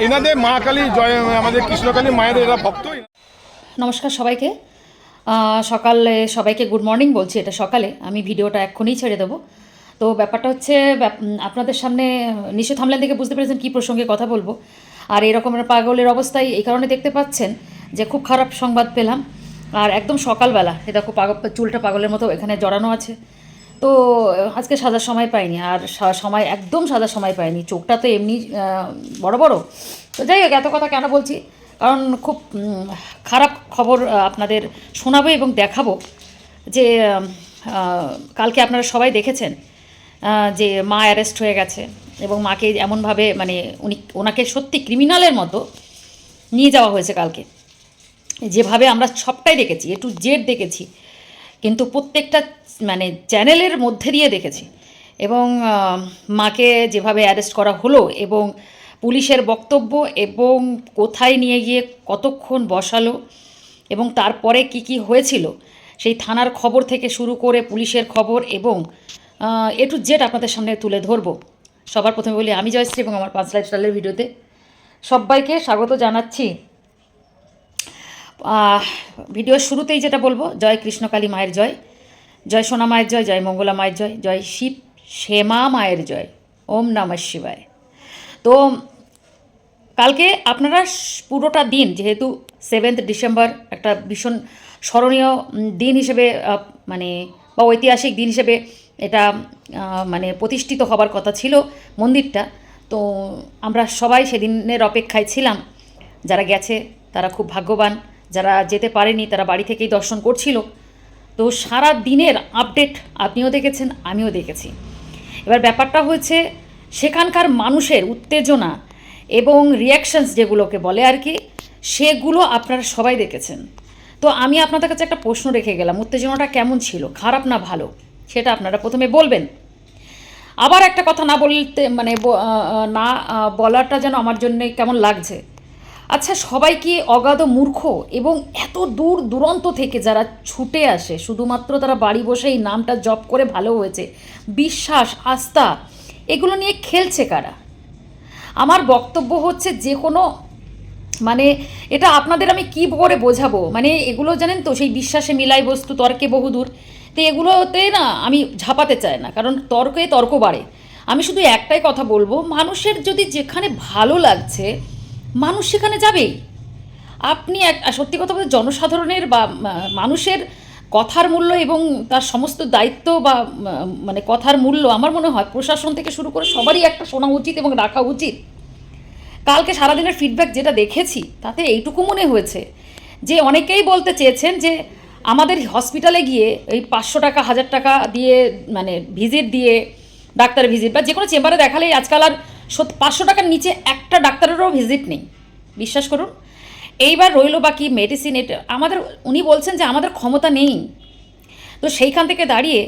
এনাদের মা কালী জয় আমাদের কৃষ্ণকালী মায়ের এরা ভক্ত। নমস্কার সবাইকে। সকালে সবাইকে গুড মর্নিং বলছি এটা সকালে। আমি ভিডিওটা এক্ষুনি ছেড়ে দেবো। তো ব্যাপারটা হচ্ছে ব্যাপ- আপনাদের সামনে নিশ্চয় থামলেন থেকে বুঝতে পেরেছেন কী প্রসঙ্গে কথা বলব। আর এরকমের পাগলের অবস্থায় এই কারণে দেখতে পাচ্ছেন যে খুব খারাপ সংবাদ পেলাম। আর একদম সকালবেলা এ দেখো পাগল চুলটা পাগলের মতো এখানে জড়ানো আছে। তো আজকে সাজার সময় পাইনি আর সময় একদম সাজার সময় পাইনি। চোখটা তো এমনি বড় বড়। তো যাই হোক, এত কথা কেন বলছি? কারণ খুব খারাপ খবর আপনাদের শোনাবো এবং দেখাবো যে কালকে আপনারা সবাই দেখেছেন যে মা অ্যারেস্ট হয়ে গেছে এবং মাকে এমনভাবে মানে উনি, ওনাকে সত্যি ক্রিমিনালের মতো নিয়ে যাওয়া হয়েছে কালকে। যেভাবে আমরা সবটাই দেখেছি, এ টু জেড দেখেছি। কিন্তু প্রত্যেকটা মানে চ্যানেলের মধ্যে দিয়ে দেখেছি। এবং মাকে যেভাবে অ্যারেস্ট করা হলো এবং পুলিশের বক্তব্য এবং কোথায় নিয়ে গিয়ে কতক্ষণ বসালো এবং তারপরে কি কি হয়েছিল, সেই থানার খবর থেকে শুরু করে পুলিশের খবর এবং এ টু জেড আপনাদের সামনে তুলে ধরবো। সবার প্রথমে বলি, আমি জয়শ্রী এবং আমার পাঁচ লাইফস্টাইলের ভিডিওতে সবাইকে স্বাগত জানাচ্ছি। ভিডিওর শুরুতেই যেটা বলব, জয় কৃষ্ণকালী মায়ের জয় জয় সোনা মায়ের জয় জয় মঙ্গলা মায়ের জয় জয় শিব শ্যামা মায়ের জয়, ওম নমঃ শিবায়। তো কালকে আপনারা পুরোটা দিন, যেহেতু সেভেন্থ ডিসেম্বর একটা ভীষণ স্মরণীয় দিন হিসেবে মানে বা ঐতিহাসিক দিন হিসেবে এটা মানে প্রতিষ্ঠিত হবার কথা ছিল মন্দিরটা, তো আমরা সবাই সেদিনের অপেক্ষায় ছিলাম। যারা গেছে তারা খুব ভাগ্যবান। যারা যেতে পারেনি, তারা বাড়ি থেকেই দর্শন করছিল। তো সারা দিনের আপডেট আপনিও দেখেছেন, আমিও দেখেছি। এবার ব্যাপারটা হচ্ছে সেখানকার মানুষের উত্তেজনা এবং রিয়াকশনস যেগুলোকে বলে আর কি, সেগুলো আপনারা সবাই দেখেছেন। তো আমি আপনাদের কাছে একটা প্রশ্ন রেখে গেলাম, উত্তেজনাটা কেমন ছিল, খারাপ না ভালো, সেটা আপনারা প্রথমে বলবেন। আবার একটা কথা না বলতে মানে না বলাটা যেন আমার জন্যে কেমন লাগছে আচ্ছা সবাই কি অগাধ মূর্খ? এবং এত দূর দূরান্ত থেকে যারা ছুটে আসে, শুধুমাত্র তারা বাড়ি বসে এই নামটা জপ করে ভালো হয়েছে, বিশ্বাস, আস্থা, এগুলো নিয়ে খেলছে কারা? আমার বক্তব্য হচ্ছে যে কোনো মানে এটা আপনাদের আমি কী করে বোঝাবো? মানে এগুলো জানেন তো, সেই বিশ্বাসে মিলাই বস্তু, তর্কে বহুদূর। তো এগুলোতে না, আমি ঝাপাতে চাই না, কারণ তর্কে তর্ক বাড়ে। আমি শুধু একটাই কথা বলব, মানুষের যদি যেখানে ভালো লাগছে মানুষ সেখানে যাবেই আপনি এক সত্যি কথা বলতে জনসাধারণের বা মানুষের কথার মূল্য এবং তার সমস্ত দায়িত্ব বা মানে কথার মূল্য, আমার মনে হয় প্রশাসন থেকে শুরু করে সবারই একটা শোনা উচিত এবং রাখা উচিত। কালকে সারাদিনের ফিডব্যাক যেটা দেখেছি, তাতে এইটুকু মনে হয়েছে। যে অনেকেই বলতে চেয়েছেন যে আমাদের হসপিটালে গিয়ে এই পাঁচশো টাকা, হাজার টাকা দিয়ে মানে ভিজিট দিয়ে, ডাক্তার ভিজিট বা যে কোনো চেম্বারে দেখালেই আজকাল আর পাঁচশো টাকার নিচে একটা ডাক্তারেরও ভিজিট নেই। বিশ্বাস করুন। এইবার রইল বাকি মেডিসিন এটা আমাদের, উনি বলছেন যে আমাদের ক্ষমতা নেই। তো সেইখান থেকে দাঁড়িয়ে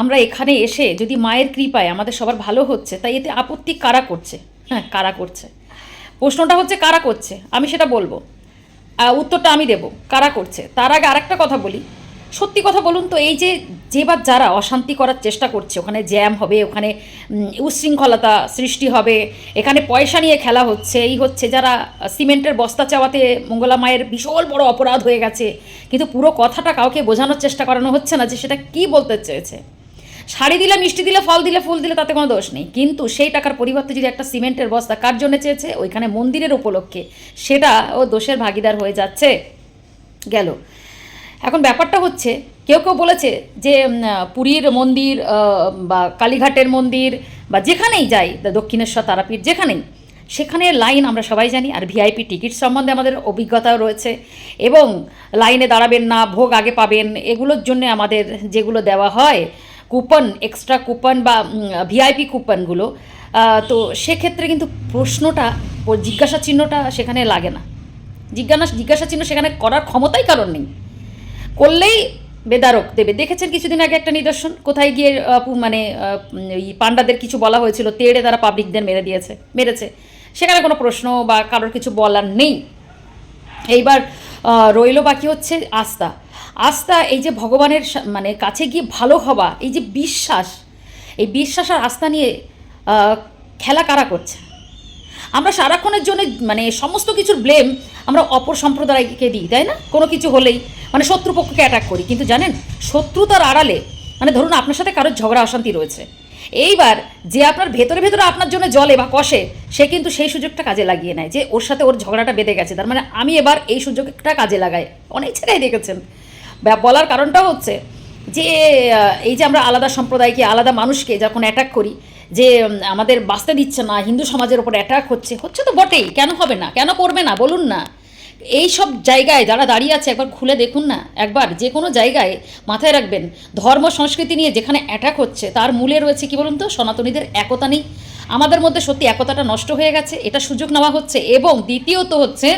আমরা এখানে এসে যদি মায়ের কৃপায় আমাদের সবার ভালো হচ্ছে, তাই এতে আপত্তি কারা করছে? হ্যাঁ কারা করছে? প্রশ্নটা হচ্ছে কারা করছে? আমি সেটা বলব। উত্তরটা আমি দেব। কারা করছে? তার আগে আরেকটা কথা বলি। সত্যি কথা বলুন তো, এই যে যে বা যারা অশান্তি করার চেষ্টা করছে ওখানে জ্যাম হবে ওখানে উম, উচ্ছৃঙ্খলতা সৃষ্টি হবে এখানে পয়সা নিয়ে খেলা হচ্ছে এই হচ্ছে যারা সিমেন্টের বস্তা চাওয়াতে মঙ্গলা মায়ের বিশাল বড় অপরাধ হয়ে গেছে কিন্তু পুরো কথাটা কাউকে বোঝানোর চেষ্টা করানো হচ্ছে না যে সেটা কি বলতে চেয়েছে। শাড়ি দিলে মিষ্টি দিলে ফল দিলে ফুল দিলে তাতে কোনো দোষ নেই কিন্তু সেই টাকার পরিবর্তে যদি একটা সিমেন্টের বস্তা কার জন্য চেয়েছে ওইখানে মন্দিরের উপলক্ষে সেটা ও দোষের ভাগিদার হয়ে যাচ্ছে গেল। এখন ব্যাপারটা হচ্ছে কেউ কেউ বলেছে যে পুরীর মন্দির বা কালীঘাটের মন্দির, বা যেখানেই যাই দক্ষিণেশ্বর তারাপীঠ যেখানেই, সেখানে লাইন আমরা সবাই জানি, আর ভিআইপি টিকিট সম্বন্ধে আমাদের অভিজ্ঞতাও রয়েছে। এবং লাইনে দাঁড়াবেন না, ভোগ আগে পাবেন, এগুলোর জন্য আমাদের যেগুলো দেওয়া হয়, কুপন এক্সট্রা কুপন বা ভিআইপি কুপনগুলো তো সেক্ষেত্রে কিন্তু প্রশ্নটা জিজ্ঞাসা চিহ্নটা সেখানে লাগে না। জিজ্ঞাসা জিজ্ঞাসা চিহ্ন সেখানে করার ক্ষমতাই কারণ নেই। করলেই বেদারক দেবে। দেখেছেন কিছুদিন আগে একটা নিদর্শন? কোথায় গিয়ে মানে এই পান্ডাদের কিছু বলা হয়েছিল, তেড়ে তারা পাবলিকদের মেরে দিয়েছে, মেরেছে। সেখানে কোনো প্রশ্ন বা কারোর কিছু বলার নেই। এইবার রইল বাকি হচ্ছে আস্থা। আস্থা, এই যে ভগবানের মানে কাছে গিয়ে ভালো হওয়া, এই যে বিশ্বাস, এই বিশ্বাস আর আস্থা নিয়ে খেলা কারা করছে? আমরা সারাক্ষণের জন্য মানে সমস্ত কিছুর ব্লেম আমরা অপর সম্প্রদায়কে দিই, তাই না? কোনো কিছু হলেই। মানে শত্রুপক্ষকে অ্যাটাক করি। কিন্তু জানেন, শত্রুতার আড়ালে মানে ধরুন আপনার সাথে কারোর ঝগড়া, অশান্তি রয়েছে। এইবার যে আপনার ভেতরে ভেতরে আপনার জন্য জলে বা কষে, সে কিন্তু সেই সুযোগটা কাজে লাগিয়ে নেয় যে ওর সাথে ওর ঝগড়াটা বেঁধে গেছে। তার মানে আমি এবার এই সুযোগটা কাজে লাগাই। অনেক ছেলেই দেখেছেন। বলার কারণটা হচ্ছে যে এই যে আমরা আলাদা সম্প্রদায়কে, আলাদা মানুষকে যখন অ্যাটাক করি, যে আমাদের বাঁচতে দিচ্ছে না, হিন্দু সমাজের ওপর অ্যাটাক হচ্ছে হচ্ছে তো বটেই। কেন হবে না? কেন করবে না? বলুন না। এই সব জায়গায় যারা দাঁড়িয়ে আছে, একবার খুলে দেখুন না, একবার যে কোনো জায়গায় মাথায় রাখবেন। ধর্ম, সংস্কৃতি নিয়ে যেখানে অ্যাটাক হচ্ছে, তার মূলে রয়েছে কি বলুন তো? সনাতনীদের একতা নেই। আমাদের মধ্যে সত্যি একতাটা নষ্ট হয়ে গেছে, এটা সুযোগ নেওয়া হচ্ছে। এবং দ্বিতীয়ত হচ্ছে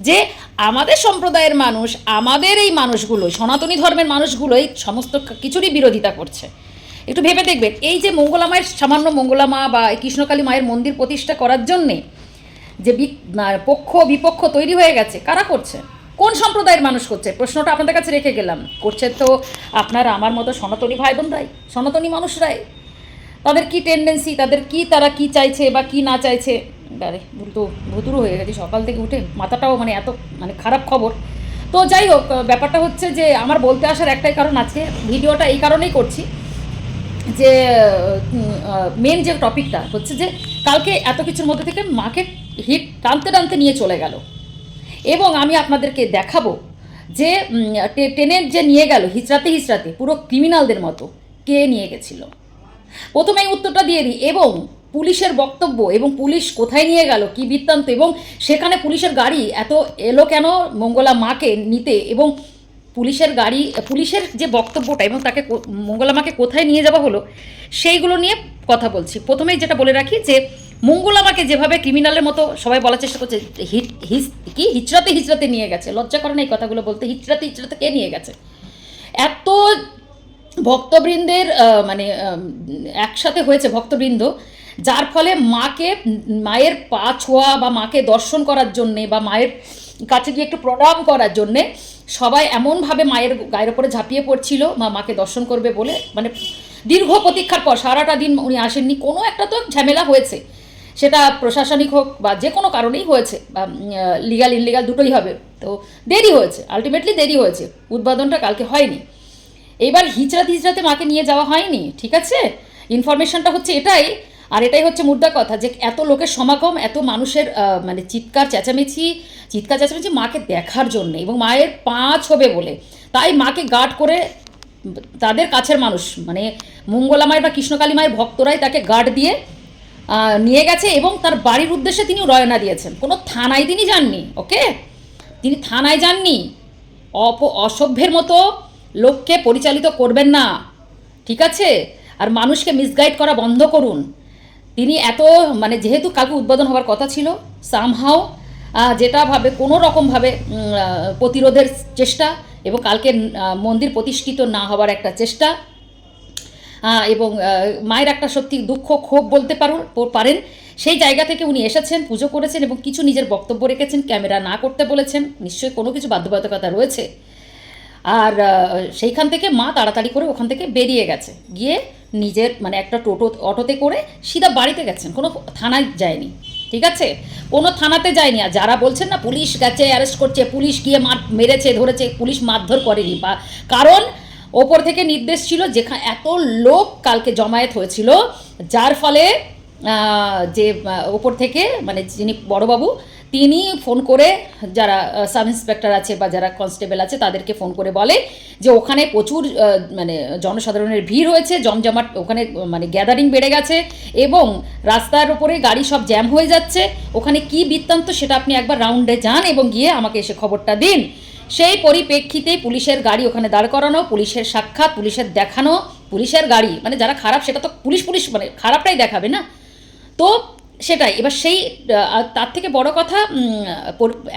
যে, আমাদের সম্প্রদায়ের মানুষ, আমাদের এই মানুষগুলো সনাতনী ধর্মের মানুষগুলোই সমস্ত কিছুরই বিরোধিতা করছে। একটু ভেবে দেখবেন, এই যে মঙ্গলা মায়ের সামান্য মঙ্গলা মা বা কৃষ্ণকালী মায়ের মন্দির প্রতিষ্ঠা করার জন্যে যে পক্ষ, বিপক্ষ তৈরি হয়ে গেছে। কারা করছে? কোন সম্প্রদায়ের মানুষ করছে? প্রশ্নটা আপনাদের কাছে রেখে গেলাম। করছে তো আপনার, আমার মতো সনাতনী ভাই বোনরাই সনাতনী মানুষরাই। তাদের কি টেন্ডেন্সি তাদের কি তারা কি চাইছে বা কি না চাইছে? আরে ভুতু ভুতুরু হয়ে গেছে। সকাল থেকে উঠে মাথাটাও মানে এত মানে খারাপ খবর। তো যাই হোক ব্যাপারটা হচ্ছে যে আমার বলতে আসার একটাই কারণ আছে ভিডিওটা এই কারণেই করছি যে মেন যে টপিকটা হচ্ছে যে, কালকে এত কিছুর মধ্যে থেকে মাকে হিট টানতে টানতে নিয়ে চলে গেল। এবং আমি আপনাদেরকে দেখাবো যে ট্রেনের যে নিয়ে গেল, হিচড়াতে হিচড়াতে পুরো ক্রিমিনালদের মতো কে নিয়ে গেছিল। প্রথমে উত্তরটা দিয়ে দিই, এবং পুলিশের বক্তব্য এবং পুলিশ কোথায় নিয়ে গেল, কি বৃত্তান্ত, এবং সেখানে পুলিশের গাড়ি এত এলো কেন, মঙ্গলা মাকে নিতে, এবং পুলিশের গাড়ি, পুলিশের যে বক্তব্যটা এবং তাকে মঙ্গলা মাকে কোথায় নিয়ে যাওয়া হলো, সেইগুলো নিয়ে কথা বলছি। প্রথমেই যেটা বলে রাখি যে মঙ্গলা আমাকে যেভাবে ক্রিমিনালের মতো সবাই বলার চেষ্টা করছে হিস, কি? হিচড়াতে হিচড়াতে নিয়ে গেছে। লজ্জা করে না এই কথাগুলো বলতে? হিচড়াতে হিচড়াতে কে নিয়ে গেছে? এত ভক্তবৃন্দের মানে একসাথে হয়েছে ভক্তবৃন্দ, যার ফলে মাকে, মায়ের পা ছোঁয়া বা মাকে দর্শন করার জন্যে বা মায়ের কাছে গিয়ে একটু প্রণাম করার জন্যে সবাই এমনভাবে মায়ের গায়ের ওপরে ঝাঁপিয়ে পড়ছিল, মা মাকে দর্শন করবে বলে। মানে দীর্ঘ প্রতীক্ষার পর সারাটা দিন উনি আসেননি। কোনো একটা তো ঝামেলা হয়েছে। সেটা প্রশাসনিক হোক বা যে কোনো কারণেই হয়েছে, বা লিগাল ইনলিগাল দুটোই হবে। তো দেরি হয়েছে আলটিমেটলি দেরি হয়েছে, উদ্বোধনটা কালকে হয়নি। এইবার হিচড়াতে হিচড়াতে মাকে নিয়ে যাওয়া হয়নি, ঠিক আছে? ইনফরমেশনটা হচ্ছে এটাই, আর এটাই হচ্ছে মুদ্রা কথা যে এত লোকের সমাগম, এত মানুষের মানে চিৎকার, চেঁচামেচি চিৎকার, চেঁচামেচি মাকে দেখার জন্য এবং মায়ের পাঁচ হবে বলে। তাই মাকে গার্ড করে তাদের কাছের মানুষ মানে মঙ্গলা মায়ের বা কৃষ্ণকালী মায়ের ভক্তরাই তাকে গার্ড দিয়ে নিয়ে গেছে এবং তার বাড়ির উদ্দেশ্যে তিনি রয়না দিয়েছেন। কোনো থানায় তিনি যাননি, ওকে? তিনি থানায় যাননি। অপ অসভ্যের মতো লোককে পরিচালিত করবেন না, ঠিক আছে? আর মানুষকে মিসগাইড করা বন্ধ করুন। তিনি এত মানে যেহেতু কালকে উদ্বোধন হওয়ার কথা ছিল সামহাও যেটা ভাবে, কোনো রকমভাবে প্রতিরোধের চেষ্টা এবং কালকে মন্দির প্রতিষ্ঠিত না হওয়ার একটা চেষ্টা এবং মায়ের একটা সত্যি দুঃখ, ক্ষোভ বলতে পারুন পারেন। সেই জায়গা থেকে উনি এসেছেন, পুজো করেছেন এবং কিছু নিজের বক্তব্য রেখেছেন, ক্যামেরা না করতে বলেছেন। নিশ্চয়ই কোনো কিছু বাধ্যবাধকতা রয়েছে। আর সেইখান থেকে মা তাড়াতাড়ি করে ওখান থেকে বেরিয়ে গেছে। গিয়ে নিজের মানে একটা টোটো অটোতে করে সিধা বাড়িতে গেছেন। কোনো থানায় যায়নি। ঠিক আছে? কোনো থানাতে যায়নি। আর যারা বলছেন না, পুলিশ গেছে, অ্যারেস্ট করছে, পুলিশ গিয়ে মার, মেরেছে, ধরেছে, পুলিশ মারধর করেনি বা কারণ ওপর থেকে নির্দেশ ছিল যেখানে এত লোক কালকে জমায়েত হয়েছিল, যার ফলে যে ওপর থেকে মানে যিনি বড়বাবু, তিনি ফোন করে যারা সাব ইন্সপেক্টর আছে বা যারা কনস্টেবল আছে তাদেরকে ফোন করে বলে যে ওখানে প্রচুর মানে জনসাধারণের ভিড় হয়েছে, জমজমাট, ওখানে মানে গ্যাদারিং বেড়ে গেছে এবং রাস্তার ওপরে গাড়ি সব জ্যাম হয়ে যাচ্ছে। ওখানে কি বৃত্তান্ত সেটা আপনি একবার রাউন্ডে যান এবং গিয়ে আমাকে এসে খবরটা দিন। সেই পরিপ্রেক্ষিতে পুলিশের গাড়ি ওখানে দাঁড় করানো, পুলিশের সাক্ষাৎ, পুলিশের দেখানো, পুলিশের গাড়ি মানে যারা খারাপ, সেটা তো পুলিশ পুলিশ মানে খারাপটাই দেখাবে না? তো সেটাই, এবার সেই তার থেকে বড় কথা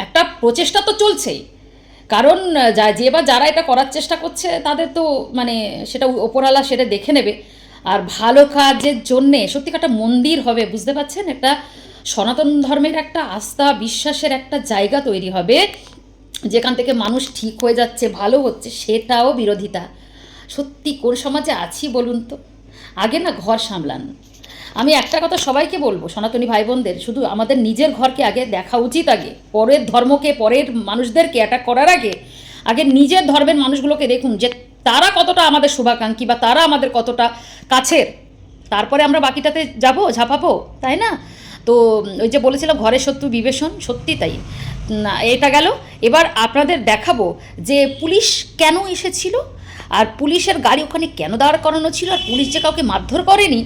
একটা প্রচেষ্টা তো চলছেই। কারণ, যা, যে বা যারা এটা করার চেষ্টা করছে, তাদের তো মানে সেটা ওপরওয়ালা সেটা দেখে নেবে। আর ভালো কাজের জন্যে সত্যি একটা মন্দির হবে, বুঝতে পারছেন? একটা সনাতন ধর্মের একটা আস্থা, বিশ্বাসের একটা জায়গা তৈরি হবে। যেখান থেকে মানুষ ঠিক হয়ে যাচ্ছে, ভালো হচ্ছে, সেটাও বিরোধিতা। সত্যি কোন সমাজে আছি বলুন তো? আগে না ঘর সামলান। আমি একটা কথা সবাইকে বলব, সনাতনী ভাই বোনদের শুধু আমাদের নিজের ঘরকে আগে দেখা উচিত আগে। পরের ধর্মকে, পরের মানুষদেরকে অ্যাটাক করার আগে আগে নিজের ধর্মের মানুষগুলোকে দেখুন যে তারা কতটা আমাদের শুভাকাঙ্ক্ষী বা তারা আমাদের কতটা কাছের। তারপরে আমরা বাকিটাতে যাব, ঝাঁপাবো, তাই না? তো ওই যে বলেছিলাম, ঘরের শত্রু বিবেষণ সত্যি তাই। এটা গেল। এবার আপনাদের দেখাবো যে পুলিশ কেন এসেছিল, আর পুলিশের গাড়ি ওখানে কেন দাঁড় করানো ছিল, আর পুলিশ যে কাউকে মারধর করেনি,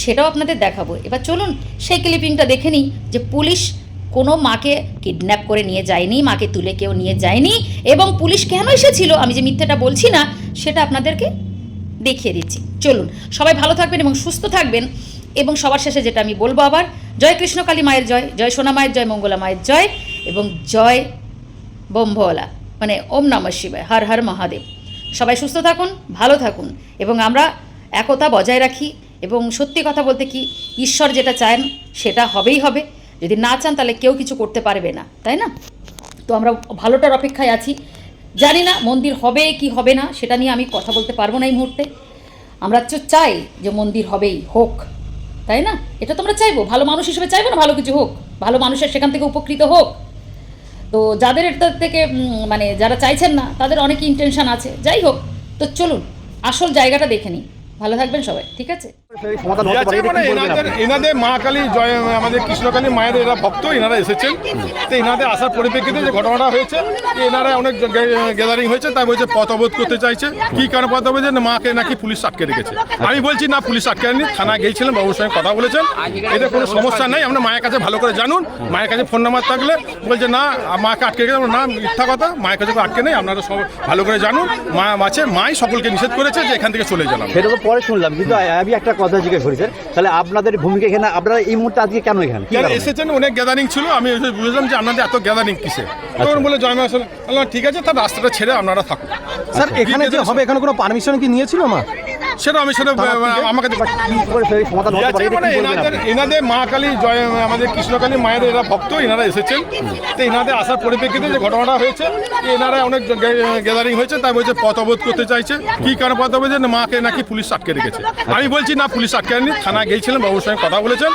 সেটাও আপনাদের দেখাবো। এবার চলুন সেই ক্লিপিংটা দেখে নিই যে পুলিশ কোনো মাকে কিডন্যাপ করে নিয়ে যায়নি, মাকে তুলে কেউ নিয়ে যায়নি, এবং পুলিশ কেন এসেছিল, আমি যে মিথ্যেটা বলছি না, সেটা আপনাদেরকে দেখিয়ে দিচ্ছি। চলুন, সবাই ভালো থাকবেন এবং সুস্থ থাকবেন, এবং সবার শেষে যেটা আমি বলব আবার, জয় কৃষ্ণকালী মায়ের জয় জয় সোনা মায়ের জয়, মঙ্গলা মায়ের জয়। এবং জয় বোম্ভওয়ালা মানে ওম নমঃ শিবায়, হর হর মহাদেব। সবাই সুস্থ থাকুন, ভালো থাকুন এবং আমরা একতা বজায় রাখি এবং সত্যি কথা বলতে কি, ঈশ্বর যেটা চান সেটা হবেই হবে। যদি না চান তাহলে কেউ কিছু করতে পারবে না, তাই না? তো আমরা ভালোটার অপেক্ষায় আছি। জানি না মন্দির হবে কি হবে না, সেটা নিয়ে আমি কথা বলতে পারব না এই মুহূর্তে। আমরা তো চাই যে মন্দির হবেই, হোক, তাই না? এটা তো আমরা চাইব। ভালো মানুষ হিসেবে চাইব না ভালো কিছু হোক? ভালো মানুষের সেখান থেকে উপকৃত হোক। তো যাদের এটা থেকে মানে যারা চাইছেন না, তাদের অনেক ইন্টেনশন আছে। যাই হোক, তো চলুন, আসল জায়গাটা দেখে নিই। ভালো থাকবেন সবাই, ঠিক আছে? এটা মানে এনাদের এনাদের মা কালী জয় আমাদের কৃষ্ণকালী মায়ের এরা ভক্ত এনারা এসেছেন। তো এনাদের আসার পরিপ্রেক্ষিতে যে ঘটনাটা হয়েছে এনারা অনেক গ্যাদারিং হয়েছে তাই বলছে পথ অবরোধ করতে চাইছে। কি কারণ পথ অবরোধ যে মাকে নাকি পুলিশ আটকে রেখেছে। আমি বলছি না পুলিশ আটকে আনি থানা গিয়েছিলেন বাবুর সঙ্গে কথা বলেছেন। এতে কোনো সমস্যা নেই আমরা মায়ের কাছে ভালো করে জানুন। মায়ের কাছে ফোন নাম্বার থাকলে বলছে না মাকে আটকে রেখেছে না মিথ্যা কথা মায়ের কাছে আটকে নেই আপনারা সব ভালো করে জানুন। মা আছে মাই সকলকে নিষেধ করেছে যে এখান থেকে চলে গেলাম। সেটা তো পরে শুনলাম কিন্তু আমি একটা কথা জিজ্ঞেস করি স্যার তাহলে আপনাদের ভূমিকা এখানে আপনারা এই মুহূর্তে আজকে কেন এখানে? এসেছেন? অনেক গ্যাদারিং ছিল আমি বুঝলাম যে আপনাদের এত গ্যাদারিং কিসে? তখন বলে জয় মা আসলে ঠিক আছে তার রাস্তাটা ছেড়ে আপনারা থাকুন। স্যার এখানে যে হবে এখানে কোনো পারমিশন কি নিয়েছিল মা? সেটা আমি সেটা আমাকে বাট কি করে সেই সমাধান হতে পারে ঠিক এটা আছে, কি মানে এনাদের মা কালী জয় আমাদের কৃষ্ণকালী মায়ের এরা ভক্ত এনারা এসেছেন। তো এনাদের আসার পরিপ্রেক্ষিতে যে ঘটনাটা হয়েছে এনারা অনেক গ্যাদারিং হয়েছে তাই বলছে পথ অবরোধ করতে চাইছে। কি কারণ পথ অবরোধ যে মাকে নাকি পুলিশ আটকে রেখেছে। আমি বলছি না পুলিশ আটকে আনি থানা গিয়েছিলেন বাবুর সঙ্গে কথা বলেছেন।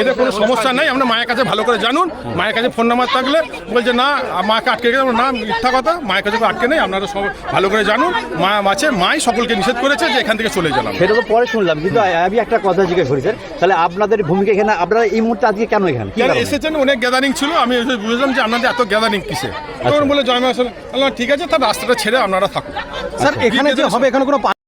এতে কোনো সমস্যা নেই আমরা মায়ের কাছে ভালো করে জানুন। মায়ের কাছে ফোন নাম্বার থাকলে বলছে না মাকে আটকে রেখেছে। না মিথ্যা কথা মায়ের কাছে আটকে নেই আপনারা সব ভালো করে জানুন। মা আছে মাই সকলকে নিষেধ করেছে যে এখান থেকে চলে গেলাম। সেটা তো পরে শুনলাম কিন্তু আমি একটা কথা জিজ্ঞেস করি স্যার। তাহলে আপনাদের ভূমিকা এখানে আপনারা এই মুহূর্তে আজকে কেন এখানে? এসেছেন? অনেক গ্যাদারিং ছিল আমি বুঝলাম যে আপনাদের এত গ্যাদারিং কিসে? তখন বলে জয় মা ঠিক আছে তার রাস্তাটা ছেড়ে আপনারা থাকুন। স্যার এখানে যে হবে এখানে কোনো